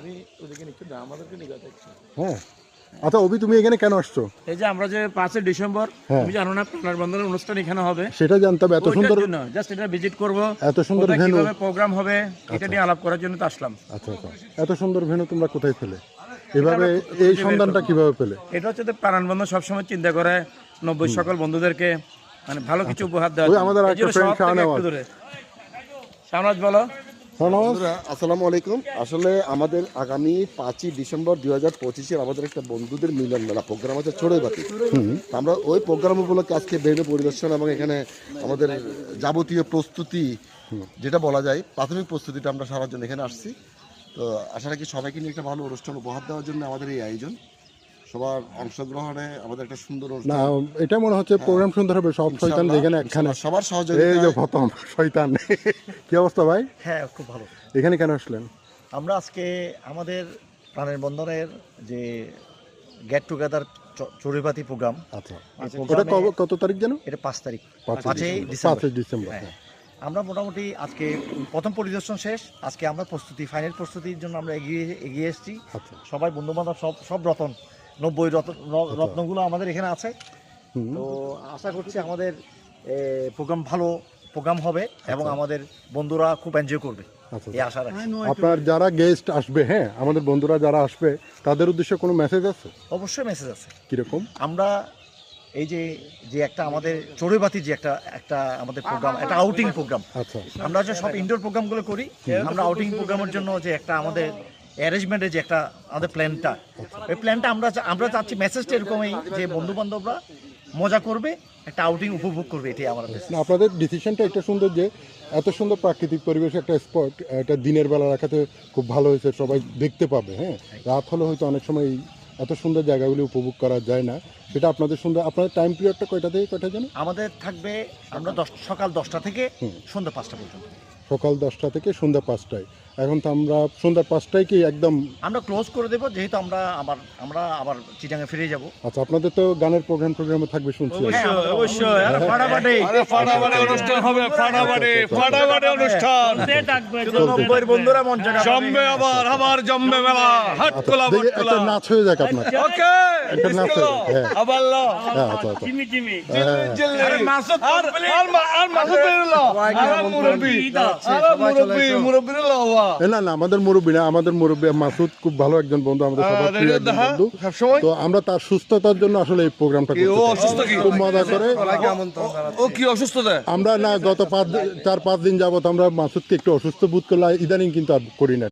তুমি ওদিকে নিচ্ছ না আমাদেরকে নিয়ে দেখছ। হ্যাঁ। আচ্ছা অভি তুমি এখানে কেন আসছো? এই যে আমরা যে পাঁচই ডিসেম্বর। তুমি জানো না প্রাণ বন্ধনের অনুষ্ঠান এখানে হবে। সেটা জানতাম এত সুন্দর জাস্ট এটা ভিজিট করব। এত সুন্দর কোথায় কীভাবে প্রোগ্রাম হবে এটা নিয়ে আলাপ করার জন্য তো আসলাম। আচ্ছা আচ্ছা। এত সুন্দর ভেন্যু তোমরা কোথায় পেলে? এভাবে এই সন্ধানটা কীভাবে পেলে? এটা হচ্ছে তো প্রাণবন্ধন সবসময় চিন্তা করে নব্বই সকল বন্ধুদেরকে মানে ভালো কিছু উপহার দেওয়া আমাদের একটা শাহনেওয়াজ। বলো। বন্ধুরা আসসালামু আলাইকুম। আসলে আমাদের আগামী পাঁচই ডিসেম্বর দুই হাজার পঁচিশে আমাদের একটা বন্ধুদের মিলন মেলা প্রোগ্রাম আছে চড়ুইবাতি আমরা ওই প্রোগ্রাম উপলক্ষে আজকে বেরো পরিদর্শন এবং এখানে আমাদের যাবতীয় প্রস্তুতি যেটা বলা যায় প্রাথমিক প্রস্তুতিটা আমরা সারার জন্য এখানে আসছি। তো আশা রাখি সবাইকে নিয়ে একটা ভালো অনুষ্ঠান উপহার দেওয়ার জন্য আমাদের এই আয়োজন। সবার অংশগ্রহণে আমাদের একটা সুন্দর না এটা মনে হচ্ছে প্রোগ্রাম সুন্দর হবে সব শয়তান যেখানে একখানে সবার এই যে সহযোগিতা প্রথম শয়তান। কি অবস্থা ভাই? হ্যাঁ খুব ভালো। এখানে কেন আসলেন? আমরা আজকে আমাদের প্রাণের বন্ধনের যে গেট টুগেদার চড়ুইপাতি প্রোগ্রাম আচ্ছা। ওটা কত তারিখ যেন? এটা পাঁচ তারিখ। পাঁচই ডিসেম্বর। ডিসেম্বর। হ্যাঁ। আমরা মোটামুটি আজকে প্রথম পরিদর্শন শেষ। আজকে আমরা প্রস্তুতি ফাইনাল প্রস্তুতির জন্য আমরা এগিয়ে এগিয়ে এসেছি। আচ্ছা। সবাই বন্ধু বান্ধব সব সব রতন। নব্বই রত্ন রত্নগুলো আমাদের এখানে আছে। তো আশা করছি আমাদের প্রোগ্রাম ভালো প্রোগ্রাম হবে এবং আমাদের বন্ধুরা খুব এনজয় করবে। আচ্ছা এই আশা রাখি আপনার যারা গেস্ট আসবে হ্যাঁ আমাদের বন্ধুরা যারা আসবে তাদের উদ্দেশ্যে কোনো মেসেজ আছে? অবশ্যই মেসেজ আছে। কীরকম? আমরা এই যে যে একটা আমাদের চড়ুইবাতি যে একটা একটা আমাদের প্রোগ্রাম একটা আউটিং প্রোগ্রাম আচ্ছা। আমরা যে সব ইনডোর প্রোগ্রামগুলো করি আমরা আউটিং প্রোগ্রামের জন্য যে একটা আমাদের অ্যারেঞ্জমেন্টের যে একটা আমাদের প্ল্যানটা ওই প্ল্যানটা আমরা আমরা চাচ্ছি মেসেজটা এরকমই যে বন্ধু বান্ধবরা মজা করবে একটা আউটিং উপভোগ করবে এটাই আমার আপনাদের ডিসিশনটা একটা সুন্দর যে এত সুন্দর প্রাকৃতিক পরিবেশ একটা স্পট এটা দিনের বেলা রাখাতে খুব ভালো হয়েছে সবাই দেখতে পাবে হ্যাঁ? রাত হলে হয়তো অনেক সময় এত সুন্দর জায়গাগুলি উপভোগ করা যায় না সেটা আপনাদের সুন্দর আপনাদের টাইম পিরিয়ডটা কয়টা থেকে কয়টা যেন আমাদের থাকবে আমরা দশ সকাল দশটা থেকে সন্ধ্যা পাঁচটা পর্যন্ত। সকাল দশটা থেকে সন্ধ্যা পাঁচটায়। এখন তো আমরা সন্ধ্যা পাঁচটায় কি একদম আমরা ক্লোজ করে দেবো যেহেতু আমরা আবার আমরা আবার চিটাঙে ফিরে যাব। আচ্ছা আপনাদের তো গানের প্রোগ্রাম প্রোগ্রামে থাকবে শুনছি হ্যাঁ, অবশ্যই আরে ফাটাফাটি। আরে ফাটাফাটি অনুষ্ঠান হবে ফাটাফাটি ফাটাফাটি অনুষ্ঠান। নব্বইয়ের বন্ধুরা মঞ্চ জম্বে আবার আবার জম্বে মেলা আচ্ছা নাচ হয়ে যাক আপনার। ওকে একটা নাচ হয়ে আবার ল। আচ্ছা আচ্ছা। Jimmy Jimmy. আরে মাসুদ আর আর মাসুদ বের আর মুরব্বি আর মুরব্বি মুরব্বি ল ওয়া এ না না আমাদের মুরব্বী না আমাদের মুরব্বী মাসুদ খুব ভালো একজন বন্ধু আমাদের সবার প্রিয় একজন বন্ধু। তো আমরা তার সুস্থতার জন্য আসলে এই প্রোগ্রামটা খুব মজা করে। ও কি অসুস্থ আমরা না গত পাঁচ চার পাঁচ দিন যাবত আমরা মাসুদকে একটু অসুস্থ বোধ করলাম ইদানিং কিন্তু আর করি না।